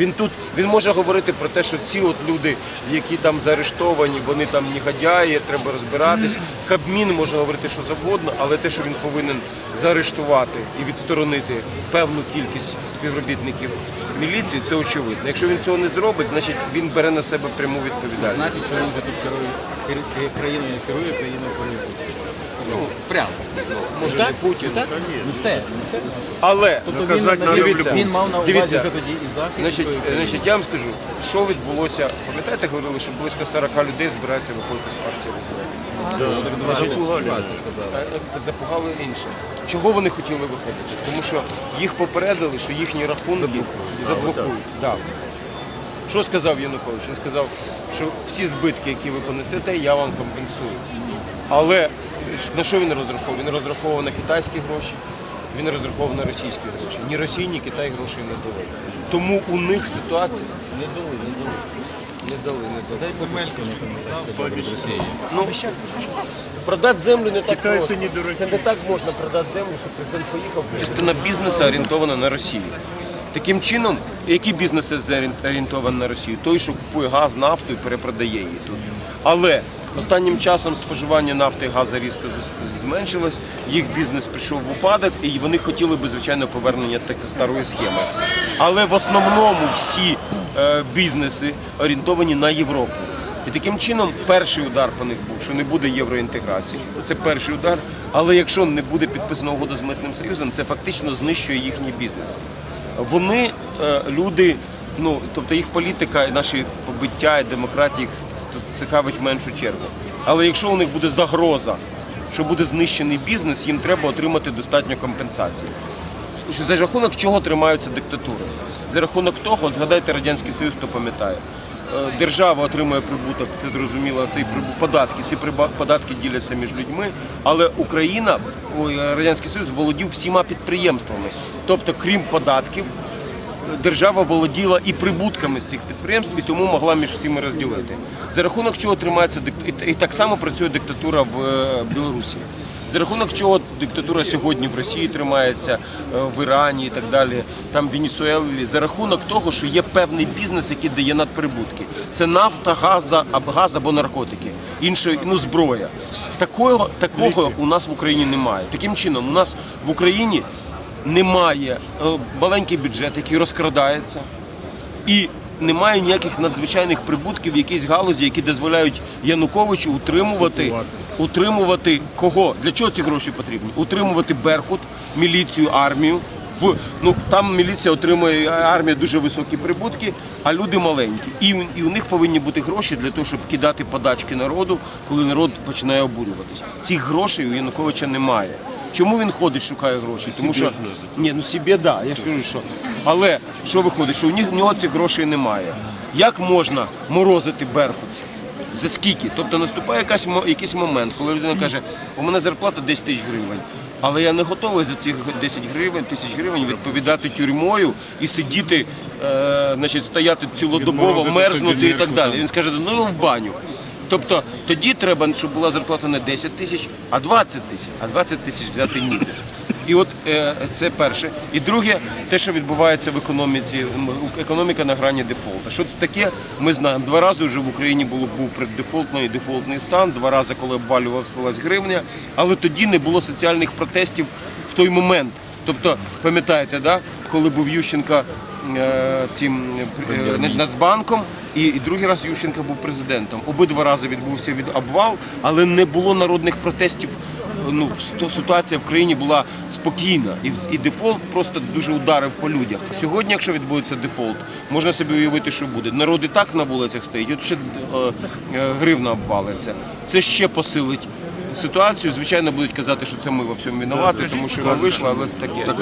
Він тут він може говорити про те, що ці от люди, які там заарештовані, вони там негодяї, треба розбиратись. Кабмін може говорити що завгодно, але те, що він повинен заарештувати і відсторонити певну кількість співробітників міліції, це очевидно. Якщо він цього не зробить, значить він бере на себе пряму відповідальність. Значить, що він тут керує, країною, керує країною керує. Ну, прямо. Може так? не Путін. Так? Ну все. ну все. Але Тобто він, Наказати Дивіться, він мав на увазі дивіться. вже тоді і захист. Значить, своєї значить, я вам скажу, що відбулося. Пам'ятаєте, говорили, що близько 40 людей збираються виходити з партії регіонів? Ну, так два Значить, рази ситуацію сказали. Е, Запугали інше. Чого вони хотіли виходити? Тому що їх попередили, що їхні рахунки заблокують. Так. Що сказав Янукович? Він сказав, що всі збитки, які ви понесете, я вам компенсую. Але на що він розраховував? Він розраховував на китайські гроші, він розраховував на російські гроші. Ні Росії, ні Китай грошей не дали. Тому у них ситуація Не дали, не дали. не дали, не дали. Дай земельку. Ну, продати землю не так просто. не. Це не так можна продати землю, щоб президент поїхав. Частина бізнесу орієнтована на Росію. Таким чином, який бізнес орієнтований на Росію? Той, що купує газ, нафту і перепродає її тут. Але останнім часом споживання нафти і газу різко зменшилось, їх бізнес прийшов в упадок, і вони хотіли би, звичайно, повернення такої старої схеми. Але в основному всі е, бізнеси орієнтовані на Європу. І таким чином перший удар по них був, що не буде євроінтеграції. Це перший удар. Але якщо не буде підписана угода з митним союзом, це фактично знищує їхній бізнес. Вони е, люди, ну тобто їх політика, наші побиття і демократія їх цікавить меншу чергу. Але якщо у них буде загроза, що буде знищений бізнес, їм треба отримати достатньо компенсації. За рахунок чого тримаються диктатури? За рахунок того, згадайте Радянський Союз, хто пам'ятає. Е, Держава отримує прибуток, це зрозуміло, цей податки. Ці податки діляться між людьми, але Україна, Радянський Союз володів всіма підприємствами. Тобто, крім податків, держава володіла і прибутками з цих підприємств, і тому могла між всіми розділити. За рахунок чого тримається і- так само працює диктатура в е, Білорусі. За рахунок чого диктатура сьогодні в Росії тримається, е, в Ірані і так далі, там в Венесуелі, за рахунок того, що є певний бізнес, який дає надприбутки. Це нафта, газа, газ або наркотики, інше, ну зброя. Такого, такого у нас в Україні немає. Таким чином, у нас в Україні немає е, маленький бюджет, який розкрадається, і немає ніяких надзвичайних прибутків в якійсь галузі, які дозволяють Януковичу утримувати, утримувати кого? Для чого ці гроші потрібні? Утримувати Беркут, міліцію, армію. В, ну, там міліція отримує армія дуже високі прибутки, а люди маленькі. І, у- і у них повинні бути гроші для того, щоб кидати подачки народу, коли народ починає обурюватися. Цих грошей у Януковича немає. Чому він ходить, шукає гроші? Тому що ні, ну собі да, я ж кажу, що. Але що виходить, що у них- нього цих грошей немає. Як можна морозити Беркут? За скільки? Тобто наступає якась, якийсь момент, коли людина каже, у мене зарплата 10 тисяч гривень, але я не готовий за ці 10 гривень, тисяч гривень відповідати тюрмою і сидіти, е, значить, стояти цілодобово, мерзнути і так далі. Він скаже, ну в баню. Тобто тоді треба, щоб була зарплата не 10 тисяч, а 20 тисяч, а 20 тисяч взяти ні. І от е, це перше. І друге, те, що відбувається в економіці, економіка на грані дефолту. Що це таке? Ми знаємо. Два рази вже в Україні було був преддефолтний і дефолтний стан, два рази, коли обвалювалася гривня, але тоді не було соціальних протестів в той момент. Тобто, пам'ятаєте, да, коли був Ющенка цим е, Нацбанком, і, і другий раз Ющенко був президентом. Обидва рази відбувся від обвал, але не було народних протестів. Ну, ситуація в країні була спокійна, і, і дефолт просто дуже ударив по людях. Сьогодні, якщо відбудеться дефолт, можна собі уявити, що буде. Народ і так на вулицях стоїть, от ще е, е, гривна обвалиться. Це ще посилить ситуацію. Звичайно, будуть казати, що це ми во всьому винуваті, тому що вона вийшла, але це таке. Так,